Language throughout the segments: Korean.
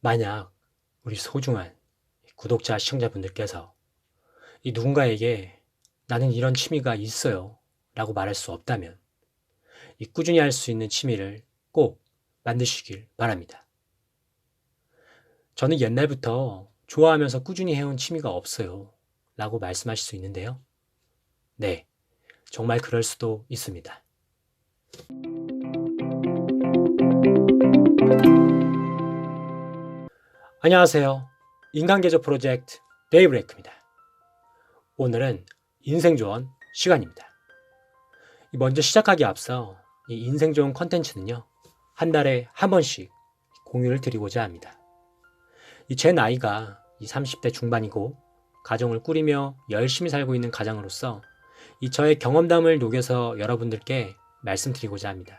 만약 우리 소중한 구독자, 시청자분들께서 이 누군가에게 나는 이런 취미가 있어요 라고 말할 수 없다면 이 꾸준히 할 수 있는 취미를 꼭 만드시길 바랍니다. 저는 옛날부터 좋아하면서 꾸준히 해온 취미가 없어요 라고 말씀하실 수 있는데요. 네, 정말 그럴 수도 있습니다. 안녕하세요. 인간개조 프로젝트 데이브레이크입니다. 오늘은 인생조언 시간입니다. 먼저 시작하기 앞서 이 인생조언 컨텐츠는요, 한 달에 한 번씩 공유를 드리고자 합니다. 이제 나이가 이 30대 중반이고, 가정을 꾸리며 열심히 살고 있는 가장으로서 이 저의 경험담을 녹여서 여러분들께 말씀드리고자 합니다.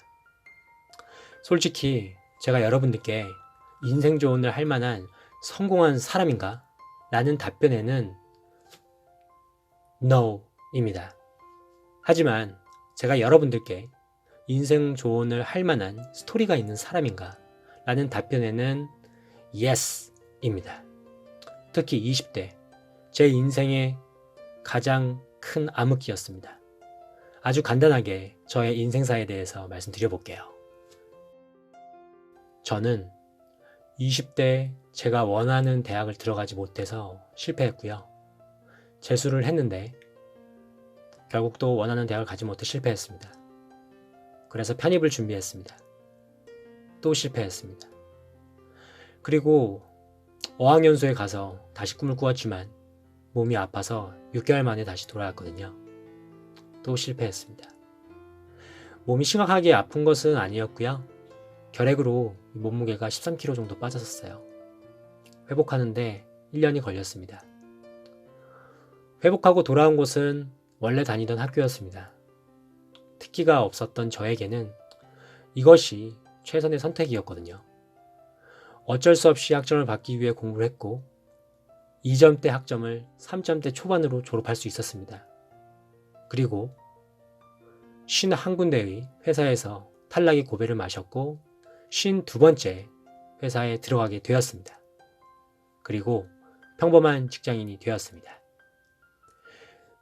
솔직히 제가 여러분들께 인생 조언을 할 만한 성공한 사람인가? 라는 답변에는 NO입니다. 하지만 제가 여러분들께 인생 조언을 할 만한 스토리가 있는 사람인가? 라는 답변에는 YES입니다. 특히 20대, 제 인생의 가장 큰 암흑기였습니다. 아주 간단하게 저의 인생사에 대해서 말씀드려 볼게요. 저는 20대 제가 원하는 대학을 들어가지 못해서 실패했고요. 재수를 했는데 결국 또 원하는 대학을 가지 못해 실패했습니다. 그래서 편입을 준비했습니다. 또 실패했습니다. 그리고 어학연수에 가서 다시 꿈을 꾸었지만 몸이 아파서 6개월 만에 다시 돌아왔거든요. 또 실패했습니다. 몸이 심각하게 아픈 것은 아니었고요. 결핵으로 몸무게가 13kg 정도 빠졌었어요. 회복하는데 1년이 걸렸습니다. 회복하고 돌아온 곳은 원래 다니던 학교였습니다. 특기가 없었던 저에게는 이것이 최선의 선택이었거든요. 어쩔 수 없이 학점을 받기 위해 공부를 했고 2점대 학점을 3점대 초반으로 졸업할 수 있었습니다. 그리고 51군데의 회사에서 탈락의 고배를 마셨고 52번째 회사에 들어가게 되었습니다. 그리고 평범한 직장인이 되었습니다.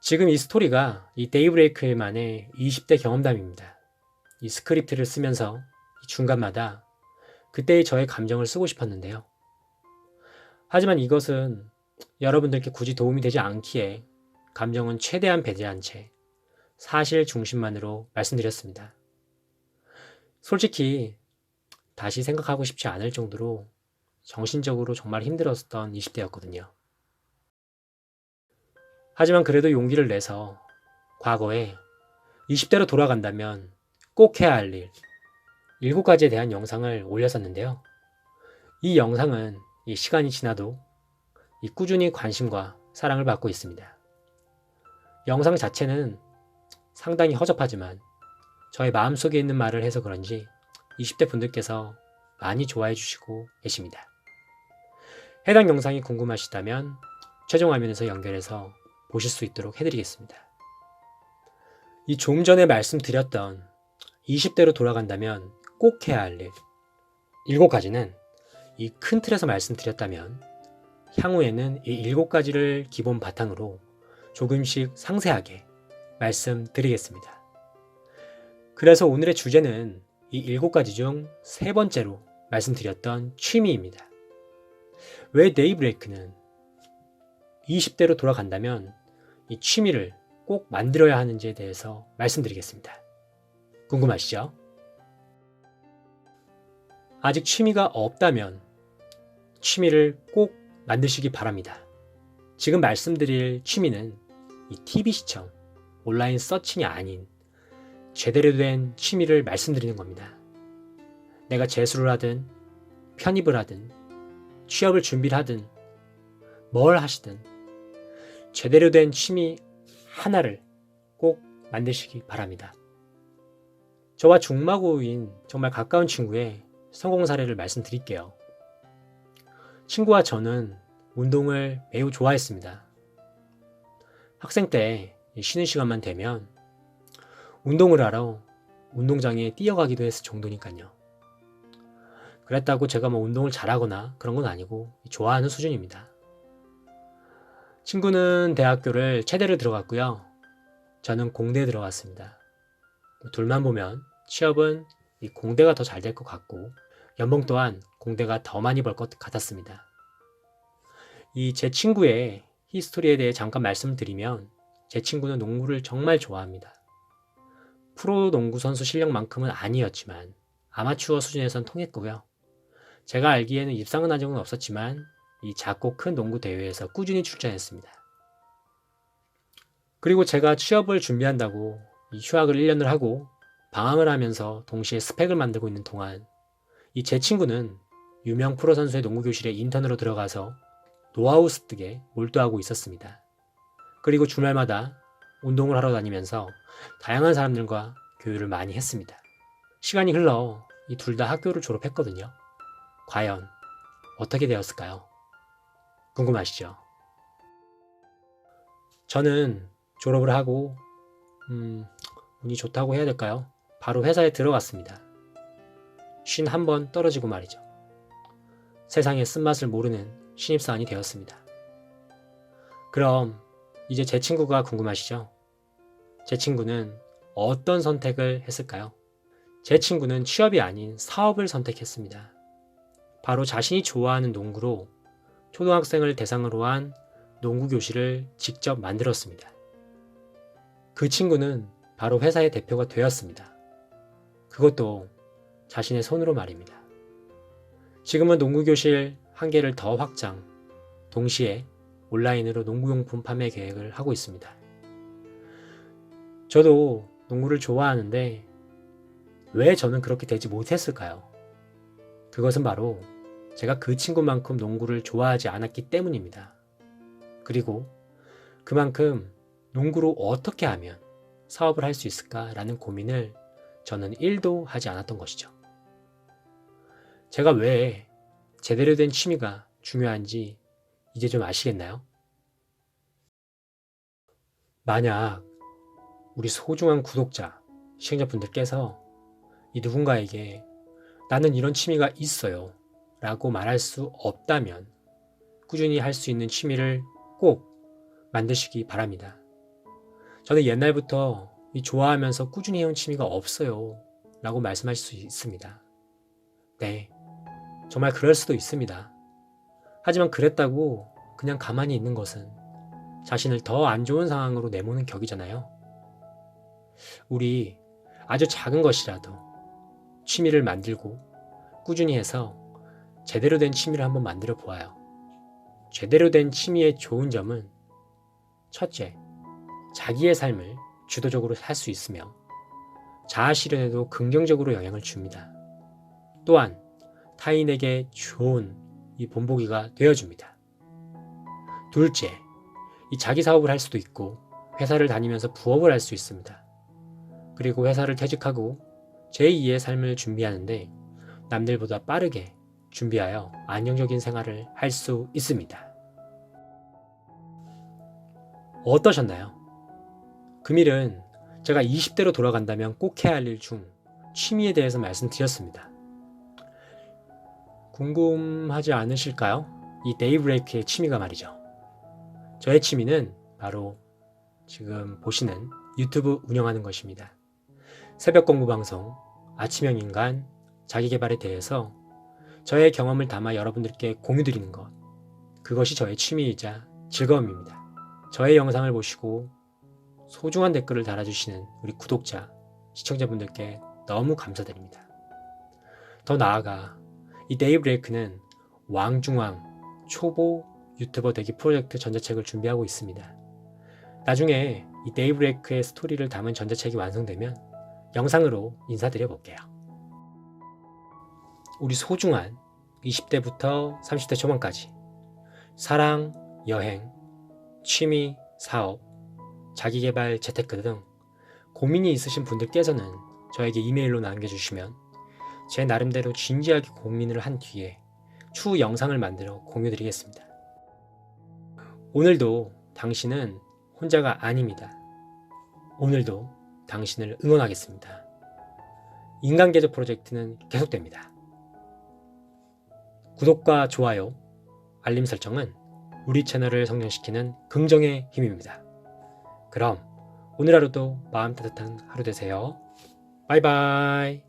지금 이 스토리가 이 데이브레이크만의 20대 경험담입니다. 이 스크립트를 쓰면서 중간마다 그때의 저의 감정을 쓰고 싶었는데요. 하지만 이것은 여러분들께 굳이 도움이 되지 않기에 감정은 최대한 배제한 채 사실 중심만으로 말씀드렸습니다. 솔직히 다시 생각하고 싶지 않을 정도로 정신적으로 정말 힘들었던 20대였거든요. 하지만 그래도 용기를 내서 과거에 20대로 돌아간다면 꼭 해야 할 일, 7가지에 대한 영상을 올렸었는데요. 이 영상은 이 시간이 지나도 이 꾸준히 관심과 사랑을 받고 있습니다. 영상 자체는 상당히 허접하지만 저의 마음속에 있는 말을 해서 그런지 20대 분들께서 많이 좋아해 주시고 계십니다. 해당 영상이 궁금하시다면 최종 화면에서 연결해서 보실 수 있도록 해드리겠습니다. 이좀 전에 말씀드렸던 20대로 돌아간다면 꼭 해야 할 일, 7가지는 이 큰 틀에서 말씀드렸다면 향후에는 이 7가지를 기본 바탕으로 조금씩 상세하게 말씀드리겠습니다. 그래서 오늘의 주제는 이 일곱 가지 중 세 번째로 말씀드렸던 취미입니다. 왜 데이브레이크는 20대로 돌아간다면 이 취미를 꼭 만들어야 하는지에 대해서 말씀드리겠습니다. 궁금하시죠? 아직 취미가 없다면 취미를 꼭 만드시기 바랍니다. 지금 말씀드릴 취미는 이 TV 시청, 온라인 서칭이 아닌 제대로 된 취미를 말씀드리는 겁니다. 내가 재수를 하든 편입을 하든 취업을 준비를 하든 뭘 하시든 제대로 된 취미 하나를 꼭 만드시기 바랍니다. 저와 중마고인 정말 가까운 친구의 성공 사례를 말씀드릴게요. 친구와 저는 운동을 매우 좋아했습니다. 학생 때 쉬는 시간만 되면 운동을 하러 운동장에 뛰어가기도 했을 정도니까요. 그랬다고 제가 뭐 운동을 잘하거나 그런 건 아니고 좋아하는 수준입니다. 친구는 대학교를 체대를 들어갔고요. 저는 공대에 들어갔습니다. 뭐 둘만 보면 취업은 이 공대가 더 잘 될 것 같고 연봉 또한 공대가 더 많이 벌 것 같았습니다. 이 제 친구의 히스토리에 대해 잠깐 말씀드리면 제 친구는 농구를 정말 좋아합니다. 프로 농구 선수 실력만큼은 아니었지만 아마추어 수준에선 통했고요. 제가 알기에는 입상은 한 적은 없었지만 이 작고 큰 농구 대회에서 꾸준히 출전했습니다. 그리고 제가 취업을 준비한다고 이 휴학을 1년을 하고 방황을 하면서 동시에 스펙을 만들고 있는 동안 이 제 친구는 유명 프로 선수의 농구 교실에 인턴으로 들어가서 노하우 습득에 몰두하고 있었습니다. 그리고 주말마다 운동을 하러 다니면서 다양한 사람들과 교류를 많이 했습니다. 시간이 흘러 이 둘 다 학교를 졸업했거든요. 과연 어떻게 되었을까요? 궁금하시죠? 저는 졸업을 하고 음, 운이 좋다고 해야 될까요? 바로 회사에 들어갔습니다. 쉰 한 번 떨어지고 말이죠. 세상의 쓴맛을 모르는 신입사원이 되었습니다. 그럼 이제 제 친구가 궁금하시죠? 제 친구는 어떤 선택을 했을까요? 제 친구는 취업이 아닌 사업을 선택했습니다. 바로 자신이 좋아하는 농구로 초등학생을 대상으로 한 농구 교실을 직접 만들었습니다. 그 친구는 바로 회사의 대표가 되었습니다. 그것도 자신의 손으로 말입니다. 지금은 농구 교실 한 개를 더 확장, 동시에 온라인으로 농구용품 판매 계획을 하고 있습니다. 저도 농구를 좋아하는데 왜 저는 그렇게 되지 못했을까요? 그것은 바로 제가 그 친구만큼 농구를 좋아하지 않았기 때문입니다. 그리고 그만큼 농구로 어떻게 하면 사업을 할 수 있을까라는 고민을 저는 1도 하지 않았던 것이죠. 제가 왜 제대로 된 취미가 중요한지 이제 좀 아시겠나요? 만약 우리 소중한 구독자, 시청자분들께서 이 누군가에게 나는 이런 취미가 있어요 라고 말할 수 없다면 꾸준히 할 수 있는 취미를 꼭 만드시기 바랍니다. 저는 옛날부터 이 좋아하면서 꾸준히 해온 취미가 없어요 라고 말씀하실 수 있습니다. 네, 정말 그럴 수도 있습니다. 하지만 그랬다고 그냥 가만히 있는 것은 자신을 더 안 좋은 상황으로 내모는 격이잖아요. 우리 아주 작은 것이라도 취미를 만들고 꾸준히 해서 제대로 된 취미를 한번 만들어 보아요. 제대로 된 취미의 좋은 점은 첫째, 자기의 삶을 주도적으로 살 수 있으며 자아 실현에도 긍정적으로 영향을 줍니다. 또한 타인에게 좋은 이 본보기가 되어줍니다. 둘째, 이 자기 사업을 할 수도 있고 회사를 다니면서 부업을 할 수 있습니다. 그리고 회사를 퇴직하고 제2의 삶을 준비하는데 남들보다 빠르게 준비하여 안정적인 생활을 할 수 있습니다. 어떠셨나요? 금일은 제가 20대로 돌아간다면 꼭 해야 할 일 중 취미에 대해서 말씀드렸습니다. 궁금하지 않으실까요? 이 데이브레이크의 취미가 말이죠. 저의 취미는 바로 지금 보시는 유튜브 운영하는 것입니다. 새벽 공부 방송, 아침형 인간, 자기 개발에 대해서 저의 경험을 담아 여러분들께 공유드리는 것. 그것이 저의 취미이자 즐거움입니다. 저의 영상을 보시고 소중한 댓글을 달아주시는 우리 구독자, 시청자분들께 너무 감사드립니다. 더 나아가 이 데이브레이크는 왕중왕 초보 유튜버 되기 프로젝트 전자책을 준비하고 있습니다. 나중에 이 데이브레이크의 스토리를 담은 전자책이 완성되면 영상으로 인사드려 볼게요. 우리 소중한 20대부터 30대 초반까지 사랑, 여행, 취미, 사업, 자기개발, 재테크 등 고민이 있으신 분들께서는 저에게 이메일로 남겨주시면 제 나름대로 진지하게 고민을 한 뒤에 추후 영상을 만들어 공유드리겠습니다. 오늘도 당신은 혼자가 아닙니다. 오늘도 당신을 응원하겠습니다. 인간계조 프로젝트는 계속됩니다. 구독과 좋아요, 알림 설정은 우리 채널을 성장시키는 긍정의 힘입니다. 그럼 오늘 하루도 마음 따뜻한 하루 되세요. 바이바이.